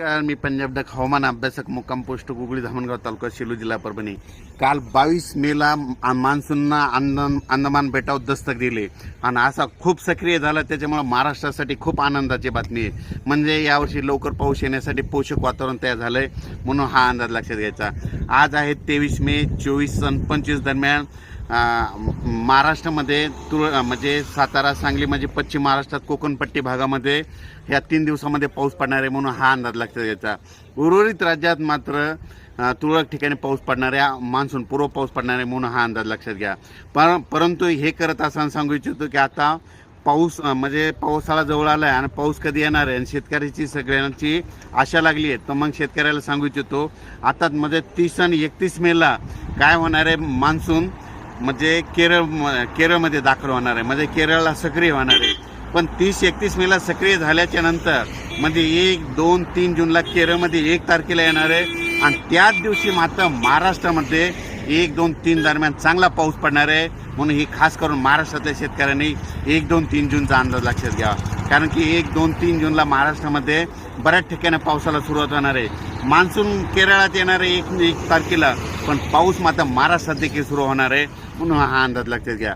नमस्कार मी पंजाब डक हवामान अभ्यासक मुक्काम पोस्ट गुगळी धामणगाव तालुका सेलू जिल्हा परभणी. काल बावीस मेला मान्सूनना अंदन अंदमान बेटावर दस्तक दिले. आणि असा खूप सक्रिय झाला त्याच्यामुळे महाराष्ट्रासाठी खूप आनंदाची बातमी आहे. म्हणजे यावर्षी लवकर पाऊस येण्यासाठी पोषक वातावरण तयार झालंय म्हणून हा अंदाज लक्षात घ्यायचा. आज आहे तेवीस मे चोवीस आणि पंचवीस दरम्यान महाराष्ट्रामध्ये तुळ म्हणजे सातारा सांगली म्हणजे पश्चिम महाराष्ट्रात कोकणपट्टी भागामध्ये ह्या तीन दिवसामध्ये पाऊस पडणार आहे म्हणून हा अंदाज लक्षात घ्यायचा. उर्वरित राज्यात मात्र तुरळक ठिकाणी पाऊस पडणाऱ्या मान्सून पूर्व पाऊस पडणार आहे म्हणून हा अंदाज लक्षात घ्या. पर परंतु हे करत असताना सांगू इच्छितो की आता पाऊस म्हणजे पावसाळा जवळ आला आहे आणि पाऊस कधी येणार आहे? आणि शेतकऱ्याची सगळ्यांची आशा लागली आहे तर मग शेतकऱ्याला सांगू इच्छितो आता मध्ये तीस आणि एकतीस मेला काय होणार आहे मान्सून? म्हणजे केरळ केरळमध्ये दाखल होणार आहे. म्हणजे केरळला सक्रिय होणार आहे. पण तीस एकतीस मेला सक्रिय झाल्याच्यानंतर म्हणजे एक दोन तीन जूनला केरळमध्ये एक तारखेला येणार आहे. आणि त्याच दिवशी मात्र महाराष्ट्रामध्ये एक दोन तीन दरम्यान चांगला पाऊस पडणार आहे. म्हणून ही खास करून महाराष्ट्रातल्या शेतकऱ्यांनी एक दोन तीन जूनचा अंदाज लक्षात घ्यावा. कारण की एक दोन तीन जूनला महाराष्ट्रामध्ये बऱ्याच ठिकाणी पावसाला सुरुवात होणार आहे. मान्सून केरळात येणार आहे एक एक तारखेला. पण पाऊस मात्र महाराष्ट्रात देखील सुरू होणार आहे. म्हणून हा अंदाज लक्षात घ्या.